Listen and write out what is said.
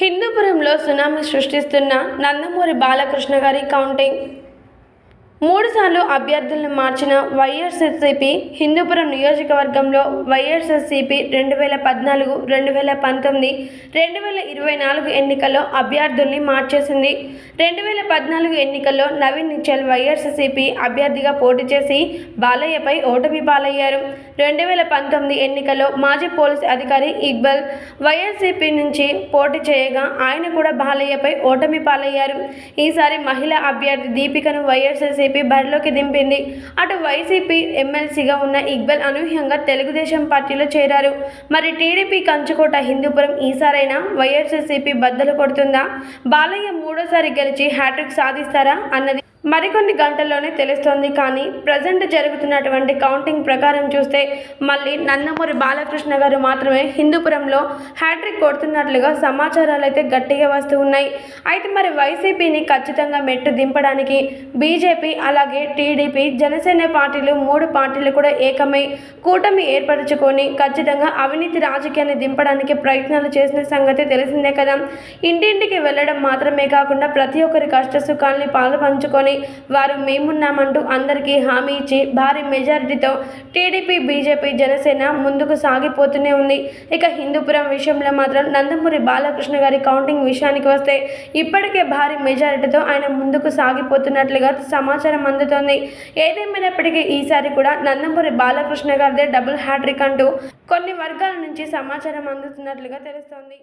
హిందూపురంలో tsunami సృష్టిస్తున్న నందమూరి బాలకృష్ణ గారి counting. మూడుసార్లు అభ్యర్థులను మార్చిన వైఎస్ఎస్సీపీ హిందూపురం నియోజకవర్గంలో వైఎస్ఎస్సీపీ రెండు వేల పద్నాలుగు రెండు వేల పంతొమ్మిది రెండు వేల ఇరవై నాలుగు ఎన్నికల్లో అభ్యర్థుల్ని మార్చేసింది. రెండు వేల పద్నాలుగు ఎన్నికల్లో నవీన్ నిచ్చల్ వైఎస్ఎస్సీపీ అభ్యర్థిగా పోటీ చేసి బాలయ్యపై ఓటమి పాలయ్యారు. రెండు వేల పంతొమ్మిది ఎన్నికల్లో మాజీ పోలీస్ అధికారి ఇక్బల్ వైఎస్సీపీ నుంచి పోటీ చేయగా ఆయన కూడా బాలయ్యపై ఓటమి పాలయ్యారు. ఈసారి మహిళా అభ్యర్థి దీపికను వైఎస్ఆర్సీపీ బరిలోకి దింపింది. అటు వైసీపీ ఎమ్మెల్సీగా ఉన్న ఇక్బల్ అనూహ్యంగా తెలుగుదేశం పార్టీలో చేరారు. మరి టీడీపీ కంచుకోట హిందూపురం ఈసారైనా వైఎస్ఆర్సీపీ బద్దలు కొడుతుందా? బాలయ్య మూడోసారి గెలిచి హ్యాట్రిక్ సాధిస్తారా అన్నది మరికొన్ని గంటల్లోనే తెలుస్తోంది కానీ ప్రజెంట్ జరుగుతున్నటువంటి కౌంటింగ్ ప్రకారం చూస్తే మళ్ళీ నందమూరి బాలకృష్ణ గారు మాత్రమే హిందూపురంలో హ్యాట్రిక్ కొడుతున్నట్లుగా సమాచారాలు అయితే గట్టిగా వస్తూ ఉన్నాయి. అయితే మరి వైసీపీని ఖచ్చితంగా మెట్టు దింపడానికి బీజేపీ అలాగే టీడీపీ జనసేన పార్టీలు మూడు పార్టీలు కూడా ఏకమై కూటమి ఏర్పరచుకొని ఖచ్చితంగా అవినీతి రాజకీయాన్ని దింపడానికి ప్రయత్నాలు చేసిన సంగతి తెలిసిందే కదా. ఇంటింటికి వెళ్ళడం మాత్రమే కాకుండా ప్రతి ఒక్కరి కష్టసుఖాల్ని పాలు పంచుకొని వారు మేమున్నామంటూ అందరికీ హామీ ఇచ్చి భారీ మెజారిటీతో టీడీపీ బీజేపీ జనసేన ముందుకు సాగిపోతూనే ఉంది. ఇక హిందూపురం విషయంలో మాత్రం నందమూరి బాలకృష్ణ గారి కౌంటింగ్ విషయానికి వస్తే ఇప్పటికే భారీ మెజారిటీతో ఆయన ముందుకు సాగిపోతున్నట్లుగా సమాచారం అందుతోంది. ఏదేమైనప్పటికీ ఈసారి కూడా నందమూరి బాలకృష్ణ గారిదే డబుల్ హ్యాట్రిక్ అంటూ కొన్ని వర్గాల నుంచి సమాచారం అందుతున్నట్లుగా తెలుస్తోంది.